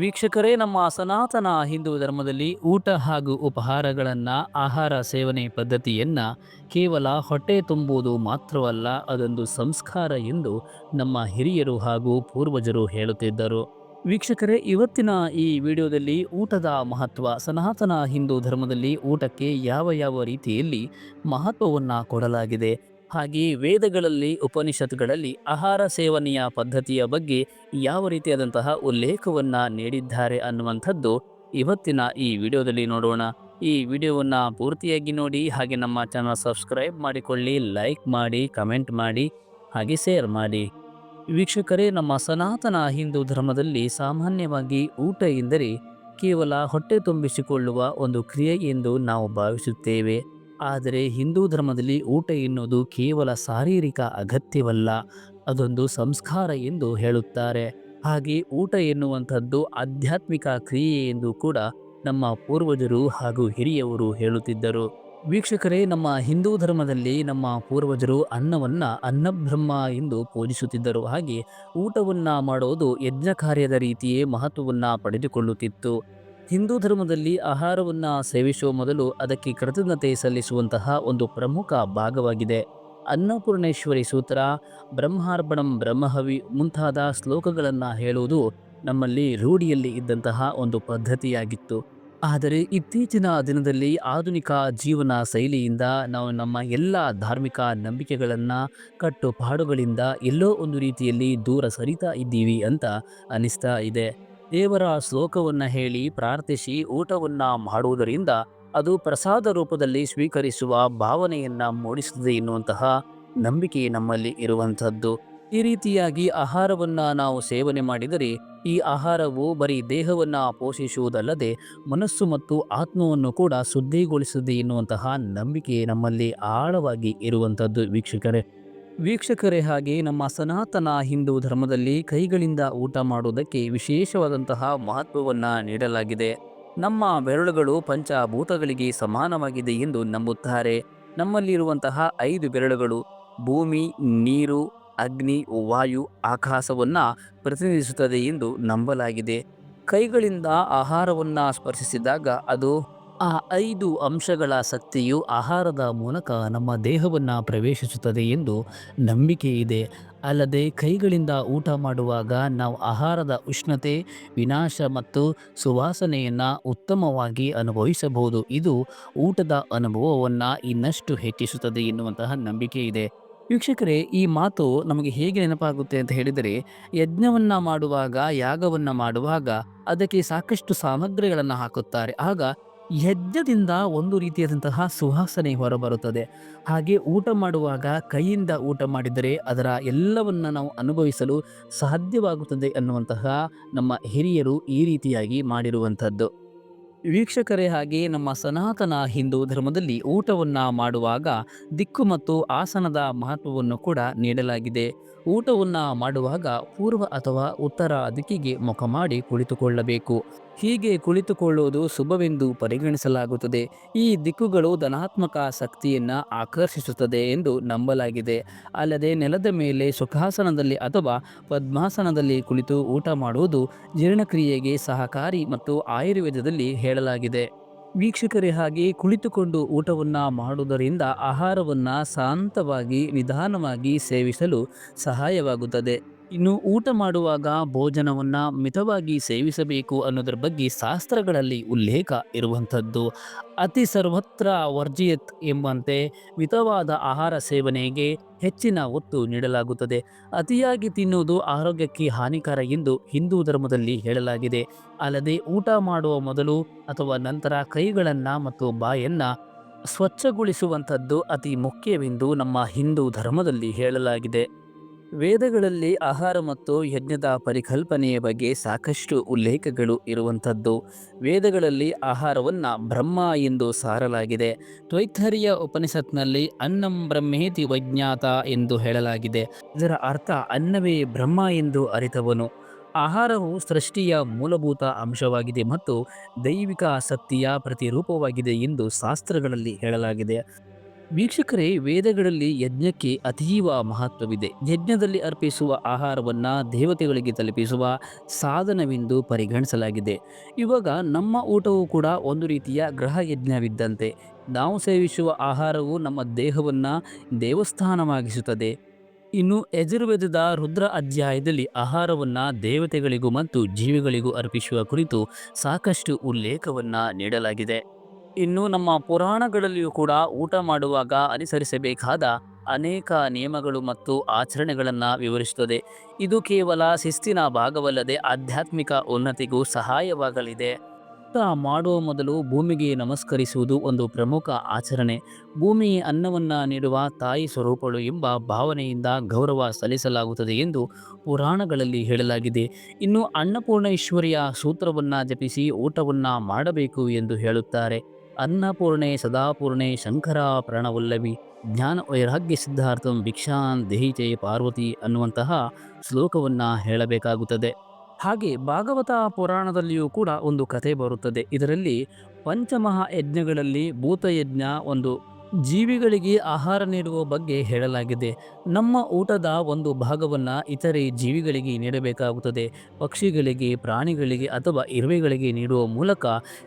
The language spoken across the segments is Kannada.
ವೀಕ್ಷಕರೇ, ನಮ್ಮ ಸನಾತನ ಹಿಂದೂ ಧರ್ಮದಲ್ಲಿ ಊಟ ಹಾಗೂ ಉಪಹಾರಗಳನ್ನು ಆಹಾರ ಸೇವನೆ ಪದ್ಧತಿಯನ್ನು ಕೇವಲ ಹೊಟ್ಟೆ ತುಂಬುವುದು ಮಾತ್ರವಲ್ಲ, ಅದೊಂದು ಸಂಸ್ಕಾರ ಎಂದು ನಮ್ಮ ಹಿರಿಯರು ಹಾಗೂ ಪೂರ್ವಜರು ಹೇಳುತ್ತಿದ್ದರು. ವೀಕ್ಷಕರೇ, ಇವತ್ತಿನ ಈ ವಿಡಿಯೋದಲ್ಲಿ ಊಟದ ಮಹತ್ವ, ಸನಾತನ ಹಿಂದೂ ಧರ್ಮದಲ್ಲಿ ಊಟಕ್ಕೆ ಯಾವ ಯಾವ ರೀತಿಯಲ್ಲಿ ಮಹತ್ವವನ್ನು ಕೊಡಲಾಗಿದೆ ಹಾಗೆಯೇ ವೇದಗಳಲ್ಲಿ, ಉಪನಿಷತ್ಗಳಲ್ಲಿ ಆಹಾರ ಸೇವನೆಯ ಪದ್ಧತಿಯ ಬಗ್ಗೆ ಯಾವ ರೀತಿಯಾದಂತಹ ಉಲ್ಲೇಖವನ್ನು ನೀಡಿದ್ದಾರೆ ಅನ್ನುವಂಥದ್ದು ಇವತ್ತಿನ ಈ ವಿಡಿಯೋದಲ್ಲಿ ನೋಡೋಣ. ಈ ವಿಡಿಯೋವನ್ನು ಪೂರ್ತಿಯಾಗಿ ನೋಡಿ, ಹಾಗೆ ನಮ್ಮ ಚಾನಲ್ ಸಬ್ಸ್ಕ್ರೈಬ್ ಮಾಡಿಕೊಳ್ಳಿ, ಲೈಕ್ ಮಾಡಿ, ಕಮೆಂಟ್ ಮಾಡಿ, ಹಾಗೆ ಶೇರ್ ಮಾಡಿ. ವೀಕ್ಷಕರೇ, ನಮ್ಮ ಸನಾತನ ಹಿಂದೂ ಧರ್ಮದಲ್ಲಿ ಸಾಮಾನ್ಯವಾಗಿ ಊಟ ಎಂದರೆ ಕೇವಲ ಹೊಟ್ಟೆ ತುಂಬಿಸಿಕೊಳ್ಳುವ ಒಂದು ಕ್ರಿಯೆ ಎಂದು ನಾವು ಭಾವಿಸುತ್ತೇವೆ. ಆದರೆ ಹಿಂದೂ ಧರ್ಮದಲ್ಲಿ ಊಟ ಎನ್ನುವುದು ಕೇವಲ ಶಾರೀರಿಕ ಅಗತ್ಯವಲ್ಲ, ಅದೊಂದು ಸಂಸ್ಕಾರ ಎಂದು ಹೇಳುತ್ತಾರೆ. ಹಾಗೆ ಊಟ ಎನ್ನುವಂಥದ್ದು ಆಧ್ಯಾತ್ಮಿಕ ಕ್ರಿಯೆ ಎಂದು ಕೂಡ ನಮ್ಮ ಪೂರ್ವಜರು ಹಾಗೂ ಹಿರಿಯವರು ಹೇಳುತ್ತಿದ್ದರು. ವೀಕ್ಷಕರೇ, ನಮ್ಮ ಹಿಂದೂ ಧರ್ಮದಲ್ಲಿ ನಮ್ಮ ಪೂರ್ವಜರು ಅನ್ನವನ್ನು ಅನ್ನಬ್ರಹ್ಮ ಎಂದು ಪೂಜಿಸುತ್ತಿದ್ದರು. ಹಾಗೆ ಊಟವನ್ನು ಮಾಡೋದು ಯಜ್ಞ ಕಾರ್ಯದ ರೀತಿಯೇ ಮಹತ್ವವನ್ನು ಪಡೆದುಕೊಳ್ಳುತ್ತಿತ್ತು. ಹಿಂದೂ ಧರ್ಮದಲ್ಲಿ ಆಹಾರವನ್ನು ಸೇವಿಸುವ ಮೊದಲು ಅದಕ್ಕೆ ಕೃತಜ್ಞತೆ ಸಲ್ಲಿಸುವಂತಹ ಒಂದು ಪ್ರಮುಖ ಭಾಗವಾಗಿದೆ. ಅನ್ನಪೂರ್ಣೇಶ್ವರಿ ಸೂತ್ರ, ಬ್ರಹ್ಮಾರ್ಪಣಂ ಬ್ರಹ್ಮಹವಿ ಮುಂತಾದ ಶ್ಲೋಕಗಳನ್ನು ಹೇಳುವುದು ನಮ್ಮಲ್ಲಿ ರೂಢಿಯಲ್ಲಿ ಇದ್ದಂತಹ ಒಂದು ಪದ್ಧತಿಯಾಗಿತ್ತು. ಆದರೆ ಇತ್ತೀಚಿನ ದಿನದಲ್ಲಿ ಆಧುನಿಕ ಜೀವನ ಶೈಲಿಯಿಂದ ನಾವು ನಮ್ಮ ಎಲ್ಲ ಧಾರ್ಮಿಕ ನಂಬಿಕೆಗಳನ್ನು, ಕಟ್ಟುಪಾಡುಗಳಿಂದ ಎಲ್ಲೋ ಒಂದು ರೀತಿಯಲ್ಲಿ ದೂರ ಸರಿತಾ ಇದ್ದೀವಿ ಅಂತ ಅನಿಸ್ತಾ ಇದೆ. ದೇವರ ಶ್ಲೋಕವನ್ನು ಹೇಳಿ ಪ್ರಾರ್ಥಿಸಿ ಊಟವನ್ನು ಮಾಡುವುದರಿಂದ ಅದು ಪ್ರಸಾದ ರೂಪದಲ್ಲಿ ಸ್ವೀಕರಿಸುವ ಭಾವನೆಯನ್ನು ಮೂಡಿಸುತ್ತದೆ ಎನ್ನುವಂತಹ ನಂಬಿಕೆ ನಮ್ಮಲ್ಲಿ ಇರುವಂಥದ್ದು. ಈ ರೀತಿಯಾಗಿ ಆಹಾರವನ್ನು ನಾವು ಸೇವನೆ ಮಾಡಿದರೆ ಈ ಆಹಾರವು ಬರೀ ದೇಹವನ್ನ ಪೋಷಿಸುವುದಲ್ಲದೆ ಮನಸ್ಸು ಮತ್ತು ಆತ್ಮವನ್ನು ಕೂಡ ಶುದ್ಧಿಗೊಳಿಸುತ್ತದೆ ಎನ್ನುವಂತಹ ನಂಬಿಕೆ ನಮ್ಮಲ್ಲಿ ಆಳವಾಗಿ ಇರುವಂಥದ್ದು ವೀಕ್ಷಕರೇ. ವೀಕ್ಷಕರೇ ಹಾಗೆ ನಮ್ಮ ಸನಾತನ ಹಿಂದೂ ಧರ್ಮದಲ್ಲಿ ಕೈಗಳಿಂದ ಊಟ ಮಾಡುವುದಕ್ಕೆ ವಿಶೇಷವಾದಂತಹ ಮಹತ್ವವನ್ನು ನೀಡಲಾಗಿದೆ. ನಮ್ಮ ಬೆರಳುಗಳು ಪಂಚಭೂತಗಳಿಗೆ ಸಮಾನವಾಗಿದೆ ಎಂದು ನಂಬುತ್ತಾರೆ. ನಮ್ಮಲ್ಲಿರುವಂತಹ ಐದು ಬೆರಳುಗಳು ಭೂಮಿ, ನೀರು, ಅಗ್ನಿ, ವಾಯು, ಆಕಾಶವನ್ನು ಪ್ರತಿನಿಧಿಸುತ್ತದೆ ಎಂದು ನಂಬಲಾಗಿದೆ. ಕೈಗಳಿಂದ ಆಹಾರವನ್ನು ಸ್ಪರ್ಶಿಸಿದಾಗ ಅದು ಆ ಐದು ಅಂಶಗಳ ಶಕ್ತಿಯು ಆಹಾರದ ಮೂಲಕ ನಮ್ಮ ದೇಹವನ್ನು ಪ್ರವೇಶಿಸುತ್ತದೆ ಎಂದು ನಂಬಿಕೆ ಇದೆ. ಅಲ್ಲದೆ ಕೈಗಳಿಂದ ಊಟ ಮಾಡುವಾಗ ನಾವು ಆಹಾರದ ಉಷ್ಣತೆ, ವಿನಾಶ ಮತ್ತು ಸುವಾಸನೆಯನ್ನು ಉತ್ತಮವಾಗಿ ಅನುಭವಿಸಬಹುದು. ಇದು ಊಟದ ಅನುಭವವನ್ನು ಇನ್ನಷ್ಟು ಹೆಚ್ಚಿಸುತ್ತದೆ ಎನ್ನುವಂತಹ ನಂಬಿಕೆ ಇದೆ. ವೀಕ್ಷಕರೇ, ಈ ಮಾತು ನಮಗೆ ಹೇಗೆ ನೆನಪಾಗುತ್ತೆ ಅಂತ ಹೇಳಿದರೆ, ಯಜ್ಞವನ್ನು ಮಾಡುವಾಗ, ಯಾಗವನ್ನು ಮಾಡುವಾಗ ಅದಕ್ಕೆ ಸಾಕಷ್ಟು ಸಾಮಗ್ರಿಗಳನ್ನು ಹಾಕುತ್ತಾರೆ. ಆಗ ಯಜ್ಞದಿಂದ ಒಂದು ರೀತಿಯಾದಂತಹ ಸುಹಾಸನೆ ಹೊರಬರುತ್ತದೆ. ಹಾಗೆ ಊಟ ಮಾಡುವಾಗ ಕೈಯಿಂದ ಊಟ ಮಾಡಿದರೆ ಅದರ ಎಲ್ಲವನ್ನು ನಾವು ಅನುಭವಿಸಲು ಸಾಧ್ಯವಾಗುತ್ತದೆ ಅನ್ನುವಂತಹ ನಮ್ಮ ಹಿರಿಯರು ಈ ರೀತಿಯಾಗಿ ಮಾಡಿರುವಂಥದ್ದು. ವೀಕ್ಷಕರೇ, ಹಾಗೆ ನಮ್ಮ ಸನಾತನ ಹಿಂದೂ ಧರ್ಮದಲ್ಲಿ ಊಟವನ್ನು ಮಾಡುವಾಗ ದಿಕ್ಕು ಮತ್ತು ಆಸನದ ಮಹತ್ವವನ್ನು ಕೂಡ ನೀಡಲಾಗಿದೆ. ಊಟವನ್ನು ಮಾಡುವಾಗ ಪೂರ್ವ ಅಥವಾ ಉತ್ತರ ದಿಕ್ಕಿಗೆ ಮುಖ ಮಾಡಿ ಕುಳಿತುಕೊಳ್ಳಬೇಕು. ಹೀಗೆ ಕುಳಿತುಕೊಳ್ಳುವುದು ಶುಭವೆಂದು ಪರಿಗಣಿಸಲಾಗುತ್ತದೆ. ಈ ದಿಕ್ಕುಗಳು ಧನಾತ್ಮಕ ಶಕ್ತಿಯನ್ನು ಆಕರ್ಷಿಸುತ್ತದೆ ಎಂದು ನಂಬಲಾಗಿದೆ. ಅಲ್ಲದೆ ನೆಲದ ಮೇಲೆ ಸುಖಾಸನದಲ್ಲಿ ಅಥವಾ ಪದ್ಮಾಸನದಲ್ಲಿ ಕುಳಿತು ಊಟ ಮಾಡುವುದು ಜೀರ್ಣಕ್ರಿಯೆಗೆ ಸಹಕಾರಿ ಮತ್ತು ಆಯುರ್ವೇದದಲ್ಲಿ ಹೇಳಲಾಗಿದೆ. ವೀಕ್ಷಕರೇ, ಹಾಗೆ ಕುಳಿತುಕೊಂಡು ಊಟವನ್ನು ಮಾಡುವುದರಿಂದ ಆಹಾರವನ್ನು ಶಾಂತವಾಗಿ, ನಿಧಾನವಾಗಿ ಸೇವಿಸಲು ಸಹಾಯವಾಗುತ್ತದೆ. ಇನ್ನು ಊಟ ಮಾಡುವಾಗ ಭೋಜನವನ್ನು ಮಿತವಾಗಿ ಸೇವಿಸಬೇಕು ಅನ್ನೋದ್ರ ಬಗ್ಗೆ ಶಾಸ್ತ್ರಗಳಲ್ಲಿ ಉಲ್ಲೇಖ ಇರುವಂಥದ್ದು. ಅತಿ ಸರ್ವತ್ರ ವರ್ಜಿಯತ್ ಎಂಬಂತೆ ಮಿತವಾದ ಆಹಾರ ಸೇವನೆಗೆ ಹೆಚ್ಚಿನ ಒತ್ತು ನೀಡಲಾಗುತ್ತದೆ. ಅತಿಯಾಗಿ ತಿನ್ನುವುದು ಆರೋಗ್ಯಕ್ಕೆ ಹಾನಿಕರ ಎಂದು ಹಿಂದೂ ಧರ್ಮದಲ್ಲಿ ಹೇಳಲಾಗಿದೆ. ಅಲ್ಲದೆ ಊಟ ಮಾಡುವ ಮೊದಲು ಅಥವಾ ನಂತರ ಕೈಗಳನ್ನು ಮತ್ತು ಬಾಯನ್ನು ಸ್ವಚ್ಛಗೊಳಿಸುವಂಥದ್ದು ಅತಿ ಮುಖ್ಯವೆಂದು ನಮ್ಮ ಹಿಂದೂ ಧರ್ಮದಲ್ಲಿ ಹೇಳಲಾಗಿದೆ. ವೇದಗಳಲ್ಲಿ ಆಹಾರ ಮತ್ತು ಯಜ್ಞದ ಪರಿಕಲ್ಪನೆಯ ಬಗ್ಗೆ ಸಾಕಷ್ಟು ಉಲ್ಲೇಖಗಳು ಇರುವಂಥದ್ದು. ವೇದಗಳಲ್ಲಿ ಆಹಾರವನ್ನು ಬ್ರಹ್ಮ ಎಂದು ಸಾರಲಾಗಿದೆ. ತ್ವೈತರಿಯ ಉಪನಿಷತ್ನಲ್ಲಿ ಅನ್ನಂ ಬ್ರಹ್ಮೇತಿ ವಜ್ಞಾತ ಎಂದು ಹೇಳಲಾಗಿದೆ. ಇದರ ಅರ್ಥ ಅನ್ನವೇ ಬ್ರಹ್ಮ ಎಂದು ಅರಿತವನು. ಆಹಾರವು ಸೃಷ್ಟಿಯ ಮೂಲಭೂತ ಅಂಶವಾಗಿದೆ ಮತ್ತು ದೈವಿಕ ಆಸಕ್ತಿಯ ಪ್ರತಿರೂಪವಾಗಿದೆ ಎಂದು ಶಾಸ್ತ್ರಗಳಲ್ಲಿ ಹೇಳಲಾಗಿದೆ. ವೀಕ್ಷಕರೇ, ವೇದಗಳಲ್ಲಿ ಯಜ್ಞಕ್ಕೆ ಅತೀವ ಮಹತ್ವವಿದೆ. ಯಜ್ಞದಲ್ಲಿ ಅರ್ಪಿಸುವ ಆಹಾರವನ್ನು ದೇವತೆಗಳಿಗೆ ತಲುಪಿಸುವ ಸಾಧನವೆಂದು ಪರಿಗಣಿಸಲಾಗಿದೆ. ಇವಾಗ ನಮ್ಮ ಊಟವು ಕೂಡ ಒಂದು ರೀತಿಯ ಗ್ರಹ ಯಜ್ಞವಿದ್ದಂತೆ. ನಾವು ಸೇವಿಸುವ ಆಹಾರವು ನಮ್ಮ ದೇಹವನ್ನು ದೇವಸ್ಥಾನವಾಗಿಸುತ್ತದೆ. ಇನ್ನು ಯಜುರ್ವೇದದ ರುದ್ರ ಅಧ್ಯಾಯದಲ್ಲಿ ಆಹಾರವನ್ನು ದೇವತೆಗಳಿಗೂ ಮತ್ತು ಜೀವಿಗಳಿಗೂ ಅರ್ಪಿಸುವ ಕುರಿತು ಸಾಕಷ್ಟು ಉಲ್ಲೇಖವನ್ನು ನೀಡಲಾಗಿದೆ. ಇನ್ನು ನಮ್ಮ ಪುರಾಣಗಳಲ್ಲಿಯೂ ಕೂಡ ಊಟ ಮಾಡುವಾಗ ಅನುಸರಿಸಬೇಕಾದ ಅನೇಕ ನಿಯಮಗಳು ಮತ್ತು ಆಚರಣೆಗಳನ್ನು ವಿವರಿಸುತ್ತದೆ. ಇದು ಕೇವಲ ಶಿಸ್ತಿನ ಭಾಗವಲ್ಲದೆ ಆಧ್ಯಾತ್ಮಿಕ ಉನ್ನತಿಗೂ ಸಹಾಯವಾಗಲಿದೆ. ಊಟ ಮಾಡುವ ಮೊದಲು ಭೂಮಿಗೆ ನಮಸ್ಕರಿಸುವುದು ಒಂದು ಪ್ರಮುಖ ಆಚರಣೆ. ಭೂಮಿ ಅನ್ನವನ್ನು ನೀಡುವ ತಾಯಿ ಸ್ವರೂಪಗಳು ಎಂಬ ಭಾವನೆಯಿಂದ ಗೌರವ ಸಲ್ಲಿಸಲಾಗುತ್ತದೆ ಎಂದು ಪುರಾಣಗಳಲ್ಲಿ ಹೇಳಲಾಗಿದೆ. ಇನ್ನು ಅನ್ನಪೂರ್ಣೇಶ್ವರಿಯ ಸೂತ್ರವನ್ನು ಜಪಿಸಿ ಊಟವನ್ನು ಮಾಡಬೇಕು ಎಂದು ಹೇಳುತ್ತಾರೆ. ಅನ್ನಪೂರ್ಣೆ, ಸದಾಪೂರ್ಣೆ ಶಂಕರ ಪ್ರಣವಲ್ಲವಿ ಜ್ಞಾನ ವೈರಾಗ್ಯ ಸಿದ್ಧಾರ್ಥಂ ಭಿಕ್ಷಾನ್ ದೇಹಿತೆ ಪಾರ್ವತಿ ಅನ್ನುವಂತಹ ಶ್ಲೋಕವನ್ನು ಹೇಳಬೇಕಾಗುತ್ತದೆ. ಹಾಗೆ ಭಾಗವತ ಪುರಾಣದಲ್ಲಿಯೂ ಕೂಡ ಒಂದು ಕಥೆ ಬರುತ್ತದೆ. ಇದರಲ್ಲಿ ಪಂಚಮಹಾ ಯಜ್ಞಗಳಲ್ಲಿ ಭೂತಯಜ್ಞ ಒಂದು ಜೀವಿಗಳಿಗೆ ಆಹಾರ ನೀಡುವ ಬಗ್ಗೆ ಹೇಳಲಾಗಿದೆ. ನಮ್ಮ ಊಟದ ಒಂದು ಭಾಗವನ್ನು ಇತರೆ ಜೀವಿಗಳಿಗೆ ನೀಡಬೇಕಾಗುತ್ತದೆ. ಪಕ್ಷಿಗಳಿಗೆ, ಪ್ರಾಣಿಗಳಿಗೆ ಅಥವಾ ಇರುವೆಗಳಿಗೆ ನೀಡುವ ಮೂಲಕ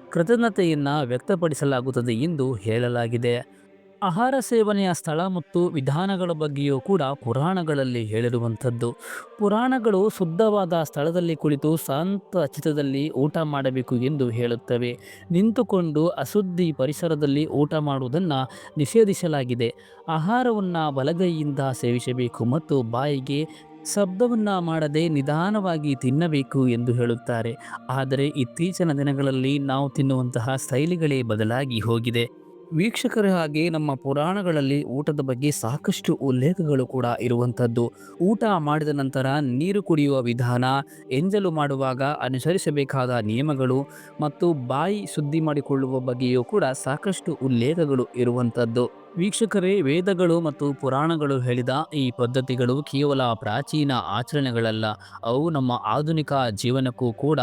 ಕೃತಜ್ಞತೆಯನ್ನು ವ್ಯಕ್ತಪಡಿಸಲಾಗುತ್ತದೆ ಎಂದು ಹೇಳಲಾಗಿದೆ. ಆಹಾರ ಸೇವನೆಯ ಸ್ಥಳ ಮತ್ತು ವಿಧಾನಗಳ ಬಗ್ಗೆಯೂ ಕೂಡ ಪುರಾಣಗಳಲ್ಲಿ ಹೇಳಿರುವಂಥದ್ದು. ಪುರಾಣಗಳು ಶುದ್ಧವಾದ ಸ್ಥಳದಲ್ಲಿ ಕುಳಿತು ಶಾಂತ ಚಿತ್ರದಲ್ಲಿ ಊಟ ಮಾಡಬೇಕು ಎಂದು ಹೇಳುತ್ತವೆ. ನಿಂತುಕೊಂಡು ಅಶುದ್ಧಿ ಪರಿಸರದಲ್ಲಿ ಊಟ ಮಾಡುವುದನ್ನು ನಿಷೇಧಿಸಲಾಗಿದೆ. ಆಹಾರವನ್ನು ಬಲಗೈಯಿಂದ ಸೇವಿಸಬೇಕು ಮತ್ತು ಬಾಯಿಗೆ ಶಬ್ದವನ್ನು ಮಾಡದೆ ನಿಧಾನವಾಗಿ ತಿನ್ನಬೇಕು ಎಂದು ಹೇಳುತ್ತಾರೆ. ಆದರೆ ಇತ್ತೀಚಿನ ದಿನಗಳಲ್ಲಿ ನಾವು ತಿನ್ನುವಂತಹ ಶೈಲಿಗಳೇ ಬದಲಾಗಿ ಹೋಗಿದೆ. ವೀಕ್ಷಕರ ಹಾಗೆ ನಮ್ಮ ಪುರಾಣಗಳಲ್ಲಿ ಊಟದ ಬಗ್ಗೆ ಸಾಕಷ್ಟು ಉಲ್ಲೇಖಗಳು ಕೂಡ ಇರುವಂಥದ್ದು. ಊಟ ಮಾಡಿದ ನಂತರ ನೀರು ಕುಡಿಯುವ ವಿಧಾನ, ಎಂಜಲು ಮಾಡುವಾಗ ಅನುಸರಿಸಬೇಕಾದ ನಿಯಮಗಳು ಮತ್ತು ಬಾಯಿ ಶುದ್ಧಿ ಮಾಡಿಕೊಳ್ಳುವ ಬಗ್ಗೆಯೂ ಕೂಡ ಸಾಕಷ್ಟು ಉಲ್ಲೇಖಗಳು ಇರುವಂಥದ್ದು. ವೀಕ್ಷಕರೇ, ವೇದಗಳು ಮತ್ತು ಪುರಾಣಗಳು ಹೇಳಿದ ಈ ಪದ್ಧತಿಗಳು ಕೇವಲ ಪ್ರಾಚೀನ ಆಚರಣೆಗಳಲ್ಲ, ಅವು ನಮ್ಮ ಆಧುನಿಕ ಜೀವನಕ್ಕೂ ಕೂಡ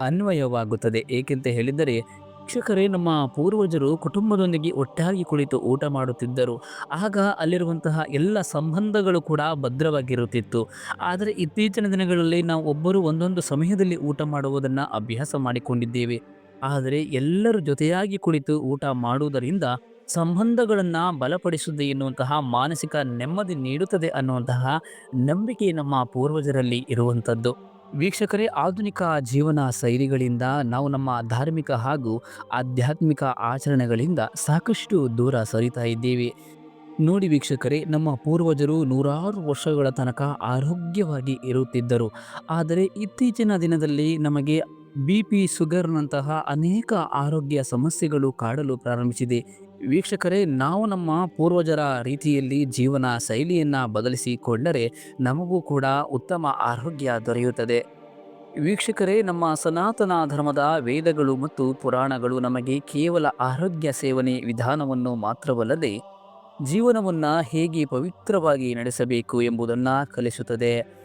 ಅನ್ವಯವಾಗುತ್ತದೆ. ಏಕೆಂತ ಹೇಳಿದರೆ ಶಿಕ್ಷಕರೇ ನಮ್ಮ ಪೂರ್ವಜರು ಕುಟುಂಬದೊಂದಿಗೆ ಒಟ್ಟಾಗಿ ಕುಳಿತು ಊಟ ಮಾಡುತ್ತಿದ್ದರು. ಆಗ ಅಲ್ಲಿರುವಂತಹ ಎಲ್ಲ ಸಂಬಂಧಗಳು ಕೂಡ ಭದ್ರವಾಗಿರುತ್ತಿತ್ತು. ಆದರೆ ಇತ್ತೀಚಿನ ದಿನಗಳಲ್ಲಿ ನಾವು ಒಬ್ಬರು ಒಂದೊಂದು ಸಮಯದಲ್ಲಿ ಊಟ ಮಾಡುವುದನ್ನು ಅಭ್ಯಾಸ ಮಾಡಿಕೊಂಡಿದ್ದೇವೆ. ಆದರೆ ಎಲ್ಲರೂ ಜೊತೆಯಾಗಿ ಕುಳಿತು ಊಟ ಮಾಡುವುದರಿಂದ ಸಂಬಂಧಗಳನ್ನು ಬಲಪಡಿಸುತ್ತದೆ ಎನ್ನುವಂತಹ ಮಾನಸಿಕ ನೆಮ್ಮದಿ ನೀಡುತ್ತದೆ ಅನ್ನುವಂತಹ ನಂಬಿಕೆ ನಮ್ಮ ಪೂರ್ವಜರಲ್ಲಿ ಇರುವಂಥದ್ದು. ವೀಕ್ಷಕರೇ, ಆಧುನಿಕ ಜೀವನ ಶೈಲಿಗಳಿಂದ ನಾವು ನಮ್ಮ ಧಾರ್ಮಿಕ ಹಾಗೂ ಆಧ್ಯಾತ್ಮಿಕ ಆಚರಣೆಗಳಿಂದ ಸಾಕಷ್ಟು ದೂರ ಸರಿತಾ ಇದ್ದೇವೆ. ನೋಡಿ ವೀಕ್ಷಕರೇ, ನಮ್ಮ ಪೂರ್ವಜರು ನೂರಾರು ವರ್ಷಗಳ ತನಕ ಆರೋಗ್ಯವಾಗಿ ಇರುತ್ತಿದ್ದರು. ಆದರೆ ಇತ್ತೀಚಿನ ದಿನದಲ್ಲಿ ನಮಗೆ ಬಿ ಪಿ ಶುಗರ್ನಂತಹ ಅನೇಕ ಆರೋಗ್ಯ ಸಮಸ್ಯೆಗಳು ಕಾಡಲು ಪ್ರಾರಂಭಿಸಿದೆ. ವೀಕ್ಷಕರೇ, ನಾವು ನಮ್ಮ ಪೂರ್ವಜರ ರೀತಿಯಲ್ಲಿ ಜೀವನ ಶೈಲಿಯನ್ನು ಬದಲಿಸಿಕೊಂಡರೆ ನಮಗೂ ಕೂಡ ಉತ್ತಮ ಆರೋಗ್ಯ ದೊರೆಯುತ್ತದೆ. ವೀಕ್ಷಕರೇ, ನಮ್ಮ ಸನಾತನ ಧರ್ಮದ ವೇದಗಳು ಮತ್ತು ಪುರಾಣಗಳು ನಮಗೆ ಕೇವಲ ಆರೋಗ್ಯ ಸೇವನೆ ವಿಧಾನವನ್ನು ಮಾತ್ರವಲ್ಲದೆ ಜೀವನವನ್ನು ಹೇಗೆ ಪವಿತ್ರವಾಗಿ ನಡೆಸಬೇಕು ಎಂಬುದನ್ನು ಕಲಿಸುತ್ತದೆ.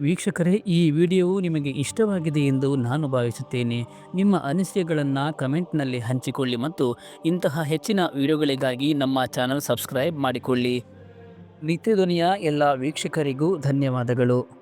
ವೀಕ್ಷಕರೇ, ಈ ವಿಡಿಯೋವು ನಿಮಗೆ ಇಷ್ಟವಾಗಿದೆ ಎಂದು ನಾನು ಭಾವಿಸುತ್ತೇನೆ. ನಿಮ್ಮ ಅನಿಸಿಕೆಗಳನ್ನು ಕಮೆಂಟ್ನಲ್ಲಿ ಹಂಚಿಕೊಳ್ಳಿ ಮತ್ತು ಇಂತಹ ಹೆಚ್ಚಿನ ವಿಡಿಯೋಗಳಿಗಾಗಿ ನಮ್ಮ ಚಾನಲ್ ಸಬ್ಸ್ಕ್ರೈಬ್ ಮಾಡಿಕೊಳ್ಳಿ. ನಿತ್ಯಧ್ವನಿಯ ಎಲ್ಲ ವೀಕ್ಷಕರಿಗೂ ಧನ್ಯವಾದಗಳು.